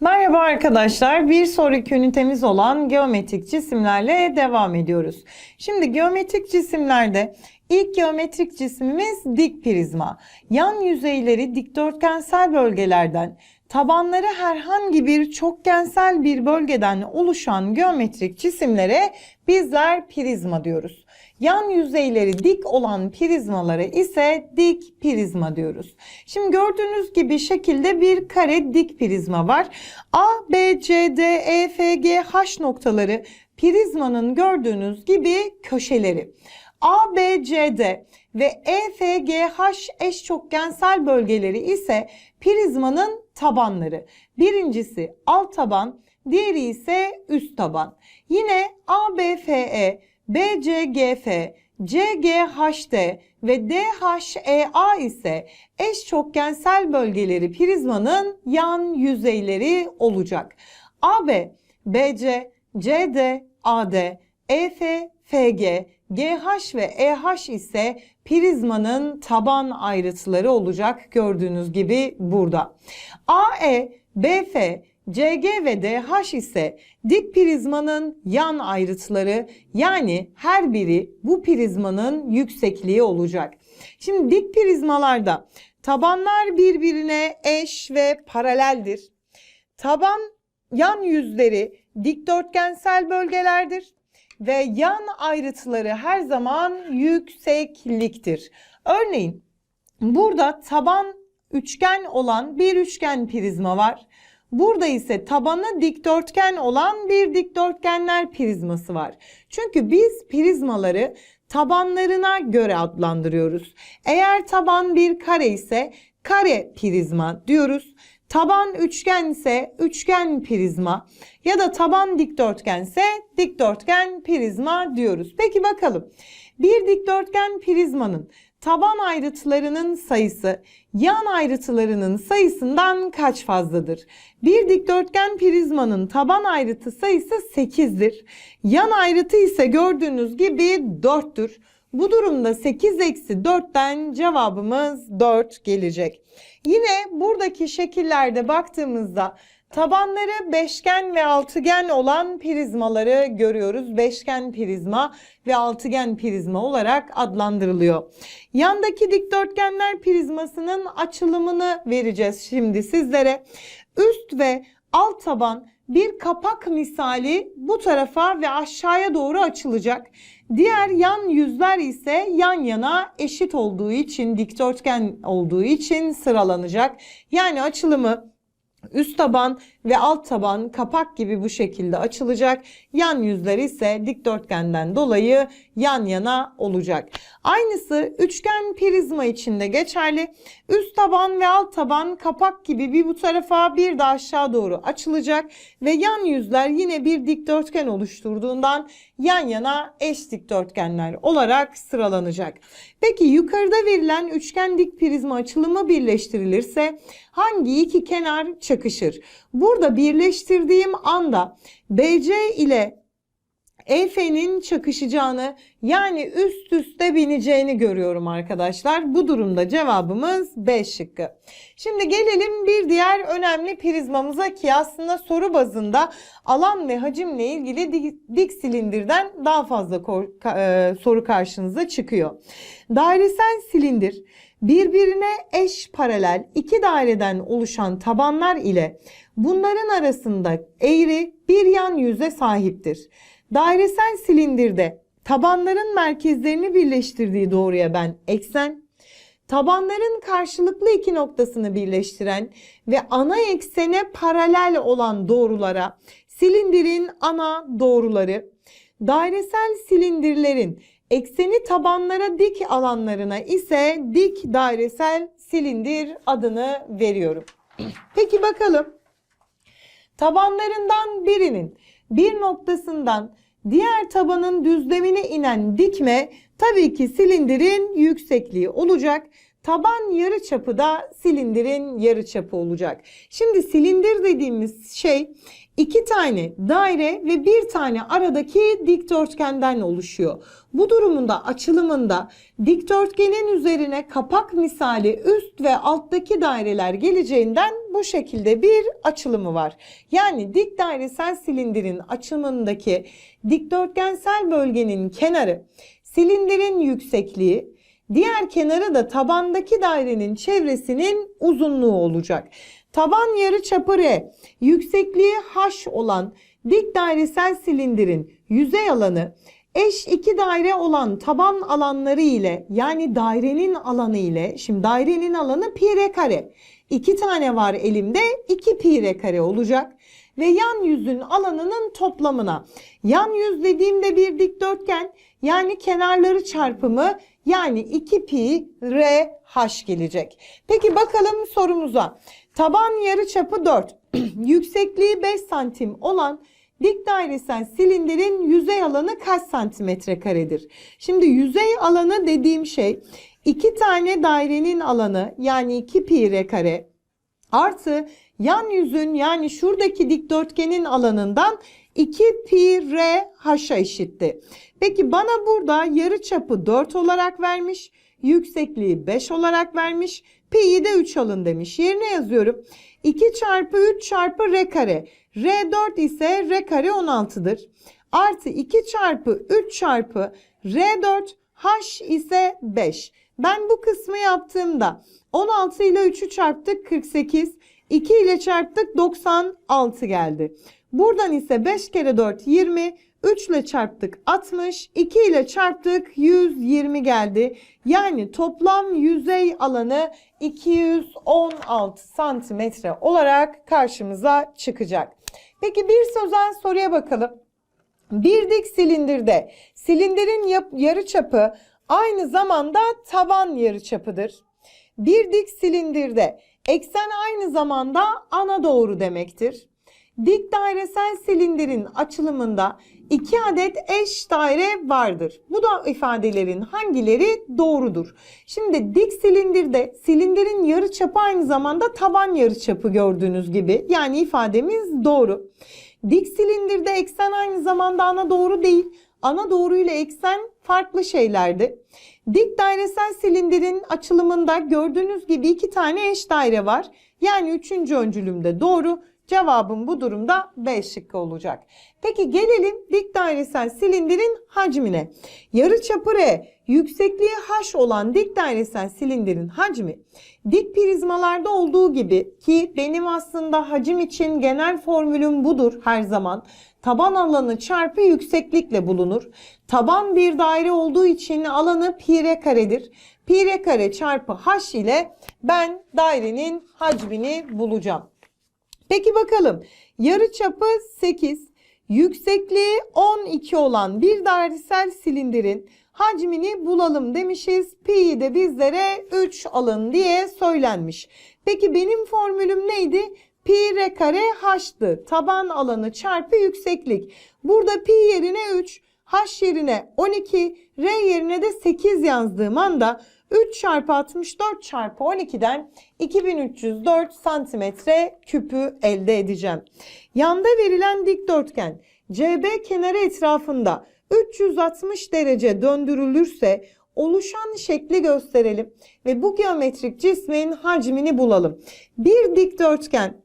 Merhaba arkadaşlar. Bir sonraki ünitemiz olan geometrik cisimlerle devam ediyoruz. Şimdi geometrik cisimlerde ilk geometrik cismimiz dik prizma. Yan yüzeyleri dikdörtgensel bölgelerden, tabanları herhangi bir çokgensel bir bölgeden oluşan geometrik cisimlere bizler prizma diyoruz. Yan yüzeyleri dik olan prizmalara ise dik prizma diyoruz. Şimdi gördüğünüz gibi şekilde bir kare dik prizma var. A, B, C, D, E, F, G, H noktaları prizmanın gördüğünüz gibi köşeleri. A, B, C, D ve E, F, G, H eş çokgensel bölgeleri ise prizmanın tabanları. Birincisi alt taban, diğeri ise üst taban. Yine A, B, F, E, B, C, G, F, C, G, H, D ve D, H, E, A ise eş çokgensel bölgeleri prizmanın yan yüzeyleri olacak. AB, BC, CD, AD, EF, FG, GH ve EH ise prizmanın taban ayrıtları olacak gördüğünüz gibi burada. AE, BF, CG ve DH ise dik prizmanın yan ayrıtları yani her biri bu prizmanın yüksekliği olacak. Şimdi dik prizmalarda tabanlar birbirine eş ve paraleldir. Taban yan yüzleri dikdörtgensel bölgelerdir ve yan ayrıtları her zaman yüksekliktir. Örneğin burada taban üçgen olan bir üçgen prizma var. Burada ise tabanı dikdörtgen olan bir dikdörtgenler prizması var. Çünkü biz prizmaları tabanlarına göre adlandırıyoruz. Eğer taban bir kare ise kare prizma diyoruz. Taban üçgen ise üçgen prizma ya da taban dikdörtgen ise dikdörtgen prizma diyoruz. Peki bakalım. Bir dikdörtgen prizmanın taban ayrıtlarının sayısı yan ayrıtlarının sayısından kaç fazladır? Bir dikdörtgen prizmanın taban ayrıtı sayısı 8'dir. Yan ayrıtı ise gördüğünüz gibi 4'tür. Bu durumda 8 eksi 4'ten cevabımız 4 gelecek. Yine buradaki şekillerde baktığımızda tabanları beşgen ve altıgen olan prizmaları görüyoruz. Beşgen prizma ve altıgen prizma olarak adlandırılıyor. Yandaki dikdörtgenler prizmasının açılımını vereceğiz şimdi sizlere. Üst ve alt taban bir kapak misali bu tarafa ve aşağıya doğru açılacak. Diğer yan yüzler ise yan yana eşit olduğu için dikdörtgen olduğu için sıralanacak. Yani açılımı Üst taban ve alt taban kapak gibi bu şekilde açılacak. Yan yüzler ise dikdörtgenden dolayı yan yana olacak. Aynısı üçgen prizma içinde geçerli. Üst taban ve alt taban kapak gibi bir bu tarafa bir de aşağı doğru açılacak ve yan yüzler yine bir dikdörtgen oluşturduğundan yan yana eş dikdörtgenler olarak sıralanacak. Peki yukarıda verilen üçgen dik prizma açılımı birleştirilirse hangi iki kenar çakışır? Burada birleştirdiğim anda BC ile EF'nin çakışacağını yani üst üste bineceğini görüyorum arkadaşlar. Bu durumda cevabımız B şıkkı. Şimdi gelelim bir diğer önemli prizmamıza ki aslında soru bazında alan ve hacimle ilgili dik, dik silindirden daha fazla kor, e, soru karşınıza çıkıyor. Dairesel silindir birbirine eş paralel iki daireden oluşan tabanlar ile bunların arasında eğri bir yan yüze sahiptir. Dairesel silindirde tabanların merkezlerini birleştirdiği doğruya ben eksen, tabanların karşılıklı iki noktasını birleştiren ve ana eksene paralel olan doğrulara silindirin ana doğruları, dairesel silindirlerin ekseni tabanlara dik alanlarına ise dik dairesel silindir adını veriyorum. Peki bakalım tabanlarından birinin bir noktasından diğer tabanın düzlemine inen dikme tabii ki silindirin yüksekliği olacak. Taban yarıçapı da silindirin yarıçapı olacak. Şimdi silindir dediğimiz şey iki tane daire ve bir tane aradaki dikdörtgenden oluşuyor. Bu durumunda açılımında dikdörtgenin üzerine kapak misali üst ve alttaki daireler geleceğinden bu şekilde bir açılımı var. Yani dik dairesel silindirin açılımındaki dikdörtgensel bölgenin kenarı, silindirin yüksekliği, diğer kenarı da tabandaki dairenin çevresinin uzunluğu olacak. Taban yarıçapı R, yüksekliği H olan dik dairesel silindirin yüzey alanı eş iki daire olan taban alanları ile yani dairenin alanı ile şimdi dairenin alanı pi r kare. İki tane var elimde 2 pi r kare olacak ve yan yüzün alanının toplamına. Yan yüz dediğimde bir dikdörtgen yani kenarları çarpımı yani 2 pi r h gelecek. Peki bakalım sorumuza. Taban yarıçapı 4, yüksekliği 5 santim olan dik dairesel silindirin yüzey alanı kaç santimetre karedir? Şimdi yüzey alanı dediğim şey iki tane dairenin alanı yani 2 pi r kare artı yan yüzün yani şuradaki dikdörtgenin alanından 2 pi r h'a eşitti. Peki bana burada yarıçapı 4 olarak vermiş, yüksekliği 5 olarak vermiş, pi'yi de 3 alın demiş. Yerine yazıyorum. 2 çarpı 3 çarpı r kare. r 4 ise r kare 16'dır. Artı 2 çarpı 3 çarpı r 4 h ise 5. Ben bu kısmı yaptığımda 16 ile 3'ü çarptık 48. 2 ile çarptık 96 geldi. Buradan ise 5 kere 4 20. 3 ile çarptık 60. 2 ile çarptık 120 geldi. Yani toplam yüzey alanı 216 santimetre olarak karşımıza çıkacak. Peki bir sözel soruya bakalım. Bir dik silindirde silindirin yarıçapı aynı zamanda taban yarıçapıdır. Bir dik silindirde eksen aynı zamanda ana doğru demektir. Dik dairesel silindirin açılımında iki adet eş daire vardır. Bu da ifadelerin hangileri doğrudur? Şimdi dik silindirde silindirin yarıçapı aynı zamanda taban yarıçapı gördüğünüz gibi. Yani ifademiz doğru. Dik silindirde eksen aynı zamanda ana doğru değil. Ana doğru ile eksen farklı şeylerdi. Dik dairesel silindirin açılımında gördüğünüz gibi iki tane eş daire var. Yani üçüncü öncülümde doğru. Cevabım bu durumda B şıkkı olacak. Peki gelelim dik dairesel silindirin hacmine. Yarıçapı R, yüksekliği H olan dik dairesel silindirin hacmi dik prizmalarda olduğu gibi ki benim aslında hacim için genel formülüm budur her zaman. Taban alanı çarpı yükseklikle bulunur. Taban bir daire olduğu için alanı pi r karedir. Pi r kare çarpı h ile ben dairenin hacmini bulacağım. Peki bakalım yarıçapı 8, yüksekliği 12 olan bir dairesel silindirin hacmini bulalım demişiz. Pi'yi de bizlere 3 alın diye söylenmiş. Peki benim formülüm neydi? Pi r kare h'tı. Taban alanı çarpı yükseklik. Burada pi yerine 3, h yerine 12, r yerine de 8 yazdığım anda 3 çarpı 64 çarpı 12'den 2304 santimetre küpü elde edeceğim. Yanda verilen dikdörtgen CB kenarı etrafında 360 derece döndürülürse oluşan şekli gösterelim ve bu geometrik cismin hacmini bulalım. Bir dikdörtgen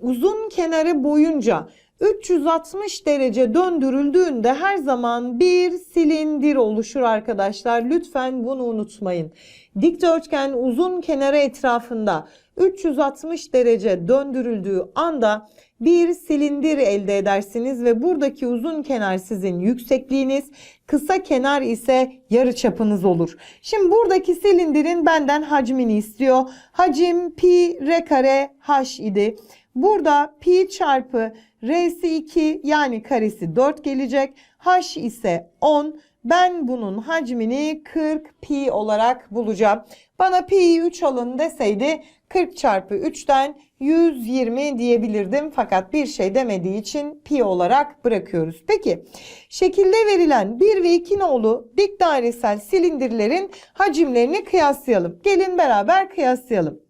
uzun kenarı boyunca 360 derece döndürüldüğünde her zaman bir silindir oluşur arkadaşlar. Lütfen bunu unutmayın. Dikdörtgen uzun kenarı etrafında 360 derece döndürüldüğü anda bir silindir elde edersiniz ve buradaki uzun kenar sizin yüksekliğiniz, kısa kenar ise yarıçapınız olur. Şimdi buradaki silindirin benden hacmini istiyor. Hacim pi r kare h idi. Burada pi çarpı r'si 2 yani karesi 4 gelecek. h ise 10. Ben bunun hacmini 40 pi olarak bulacağım. Bana pi'yi 3 alın deseydi 40 çarpı 3'ten 120 diyebilirdim. Fakat bir şey demediği için pi olarak bırakıyoruz. Peki şekilde verilen 1 ve 2 nolu dik dairesel silindirlerin hacimlerini kıyaslayalım. Gelin beraber kıyaslayalım.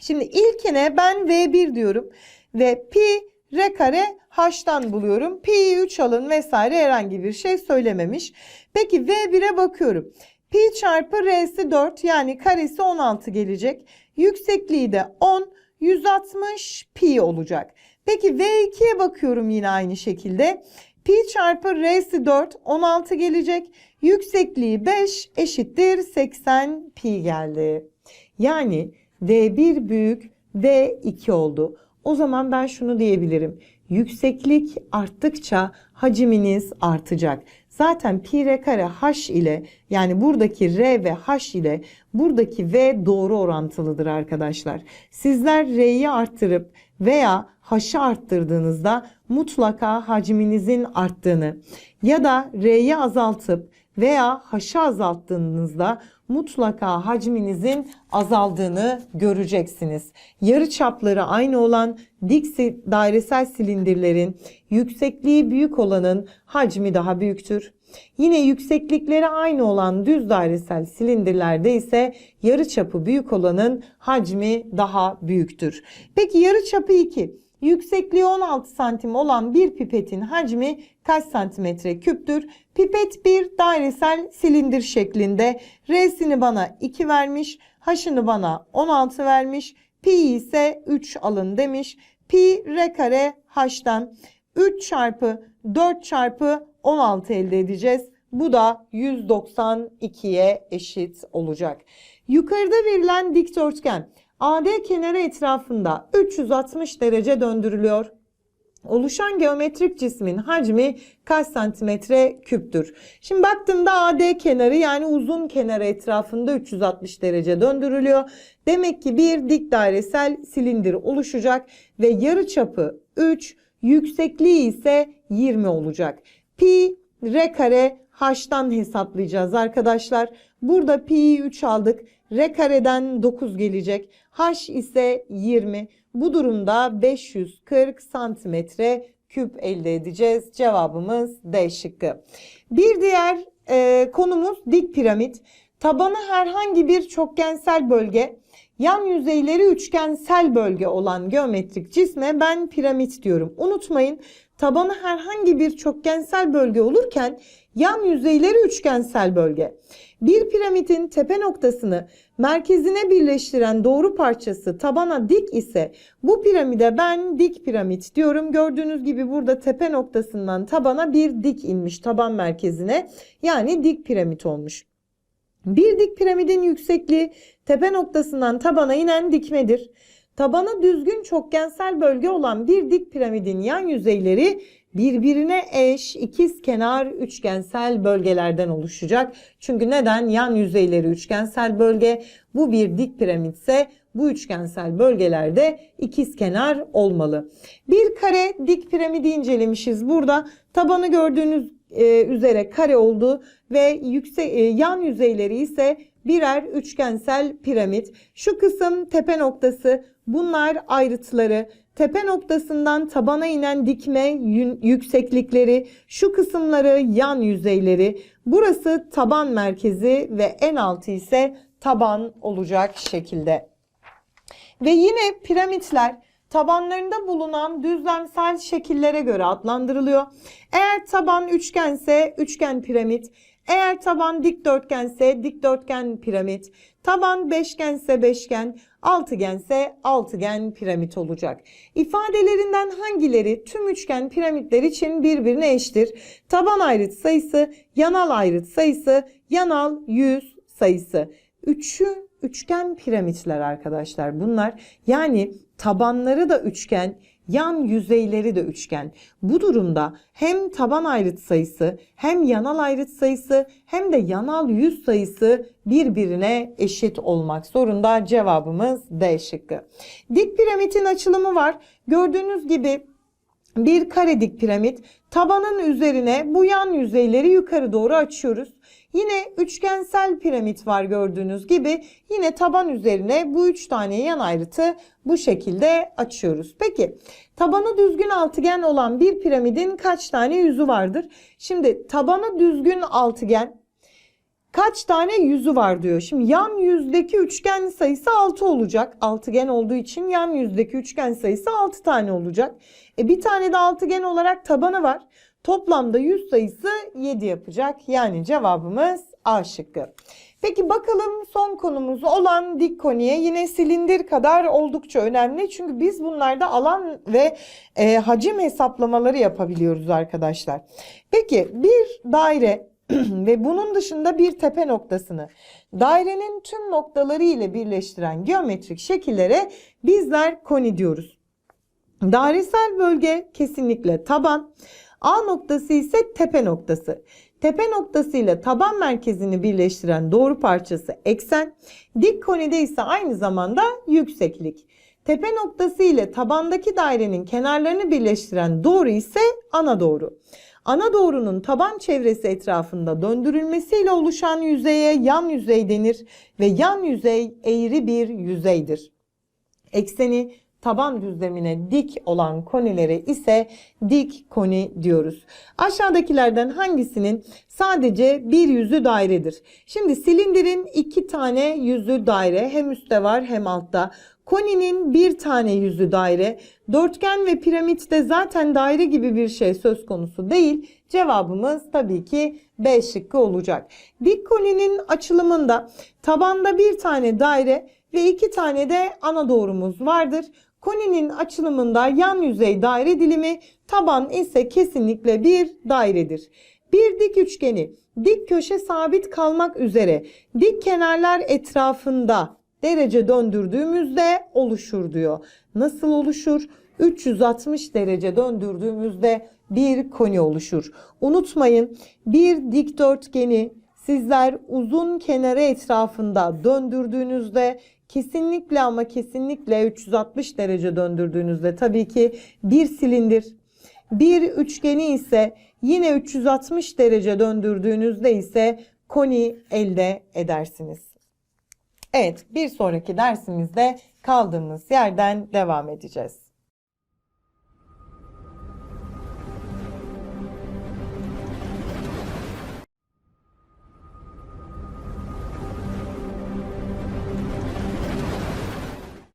Şimdi ilkine ben V1 diyorum ve pi R kare H'tan buluyorum. Pi'yi 3 alın vesaire herhangi bir şey söylememiş. Peki V1'e bakıyorum. Pi çarpı R'si 4 yani karesi 16 gelecek. Yüksekliği de 10, 160 pi olacak. Peki V2'ye bakıyorum yine aynı şekilde. Pi çarpı R'si 4, 16 gelecek. Yüksekliği 5 eşittir 80 pi geldi. Yani D1 büyük D2 oldu. O zaman ben şunu diyebilirim. Yükseklik arttıkça hacminiz artacak. Zaten pi r kare h ile yani buradaki r ve h ile buradaki v doğru orantılıdır arkadaşlar. Sizler r'yi arttırıp veya h'ı arttırdığınızda mutlaka hacminizin arttığını ya da r'yi azaltıp veya h'ı azalttığınızda mutlaka hacminizin azaldığını göreceksiniz. Yarı çapları aynı olan dik dairesel silindirlerin yüksekliği büyük olanın hacmi daha büyüktür. Yine yükseklikleri aynı olan düz dairesel silindirlerde ise yarı çapı büyük olanın hacmi daha büyüktür. Peki yarı çapı 2. Yüksekliği 16 santim olan bir pipetin hacmi kaç santimetre küptür? Pipet bir dairesel silindir şeklinde. R'sini bana 2 vermiş, H'ını bana 16 vermiş, pi ise 3 alın demiş. Pi r kare h'tan 3 çarpı 4 çarpı 16 elde edeceğiz. Bu da 192'ye eşit olacak. Yukarıda verilen dikdörtgen AD kenarı etrafında 360 derece döndürülüyor. Oluşan geometrik cismin hacmi kaç santimetre küptür? Şimdi baktığımda AD kenarı yani uzun kenarı etrafında 360 derece döndürülüyor. Demek ki bir dik dairesel silindir oluşacak ve yarı çapı 3, yüksekliği ise 20 olacak. Pi r kare h'tan hesaplayacağız arkadaşlar. Burada pi'yi 3 aldık. R kareden 9 gelecek. H ise 20. Bu durumda 540 santimetre küp elde edeceğiz. Cevabımız D şıkkı. Bir diğer e, konumuz dik piramit. Tabanı herhangi bir çokgensel bölge, yan yüzeyleri üçgensel bölge olan geometrik cisme ben piramit diyorum. Unutmayın tabanı herhangi bir çokgensel bölge olurken yan yüzeyleri üçgensel bölge. Bir piramidin tepe noktasını merkezine birleştiren doğru parçası tabana dik ise bu piramide ben dik piramit diyorum. Gördüğünüz gibi burada tepe noktasından tabana bir dik inmiş taban merkezine. Yani dik piramit olmuş. Bir dik piramidin yüksekliği tepe noktasından tabana inen dikmedir. Tabana düzgün çokgensel bölge olan bir dik piramidin yan yüzeyleri birbirine eş ikiz kenar üçgensel bölgelerden oluşacak. Çünkü neden? Yan yüzeyleri üçgensel bölge. Bu bir dik piramitse bu üçgensel bölgelerde ikiz kenar olmalı. Bir kare dik piramidi incelemişiz. Burada tabanı gördüğünüz e, üzere kare oldu ve yüksek e, yan yüzeyleri ise birer üçgensel piramit. Şu kısım tepe noktası. Bunlar ayrıtları. Tepe noktasından tabana inen dikme yükseklikleri, şu kısımları yan yüzeyleri. Burası taban merkezi ve en altı ise taban olacak şekilde. Ve yine piramitler tabanlarında bulunan düzlemsel şekillere göre adlandırılıyor. Eğer taban üçgense üçgen piramit, eğer taban dikdörtgense dikdörtgen piramit, taban beşgense beşgen, altıgense altıgen piramit olacak. İfadelerinden hangileri tüm üçgen piramitler için birbirine eşittir? Taban ayrıt sayısı, yanal ayrıt sayısı, yanal yüz sayısı. Üçü üçgen piramitler arkadaşlar bunlar. Yani tabanları da üçgen, yan yüzeyleri de üçgen. Bu durumda hem taban ayrıt sayısı, hem yanal ayrıt sayısı, hem de yanal yüz sayısı birbirine eşit olmak zorunda. Cevabımız D şıkkı. Dik piramidin açılımı var. Gördüğünüz gibi bir kare dik piramit tabanın üzerine bu yan yüzeyleri yukarı doğru açıyoruz. Yine üçgensel piramit var gördüğünüz gibi. Yine taban üzerine bu üç tane yan ayrıtı bu şekilde açıyoruz. Peki tabanı düzgün altıgen olan bir piramidin kaç tane yüzü vardır? Şimdi tabanı düzgün altıgen kaç tane yüzü var diyor. Şimdi yan yüzdeki üçgen sayısı 6 olacak. Altıgen olduğu için yan yüzdeki üçgen sayısı 6 tane olacak. E bir tane de altıgen olarak tabanı var. Toplamda yüz sayısı 7 yapacak. Yani cevabımız A şıkkı. Peki bakalım son konumuz olan dik koniye yine silindir kadar oldukça önemli. Çünkü biz bunlarda alan ve e, hacim hesaplamaları yapabiliyoruz arkadaşlar. Peki bir daire ve bunun dışında bir tepe noktasını dairenin tüm noktaları ile birleştiren geometrik şekillere bizler koni diyoruz. Dairesel bölge kesinlikle taban. A noktası ise tepe noktası. Tepe noktası ile taban merkezini birleştiren doğru parçası eksen. Dik konide ise aynı zamanda yükseklik. Tepe noktası ile tabandaki dairenin kenarlarını birleştiren doğru ise ana doğru. Ana doğrunun taban çevresi etrafında döndürülmesiyle oluşan yüzeye yan yüzey denir ve yan yüzey eğri bir yüzeydir. Ekseni taban düzlemine dik olan konilere ise dik koni diyoruz. Aşağıdakilerden hangisinin sadece bir yüzü dairedir? Şimdi silindirin iki tane yüzü daire hem üstte var hem altta. Koninin bir tane yüzü daire. Dörtgen ve piramit de zaten daire gibi bir şey söz konusu değil. Cevabımız tabii ki B şıkkı olacak. Dik koninin açılımında tabanda bir tane daire ve iki tane de ana doğrumuz vardır. Koninin açılımında yan yüzey daire dilimi, taban ise kesinlikle bir dairedir. Bir dik üçgeni dik köşe sabit kalmak üzere dik kenarlar etrafında derece döndürdüğümüzde oluşur diyor. Nasıl oluşur? 360 derece döndürdüğümüzde bir koni oluşur. Unutmayın bir dikdörtgeni sizler uzun kenarı etrafında döndürdüğünüzde kesinlikle ama kesinlikle 360 derece döndürdüğünüzde tabii ki bir silindir. Bir üçgeni ise yine 360 derece döndürdüğünüzde ise koni elde edersiniz. Evet, bir sonraki dersimizde kaldığımız yerden devam edeceğiz.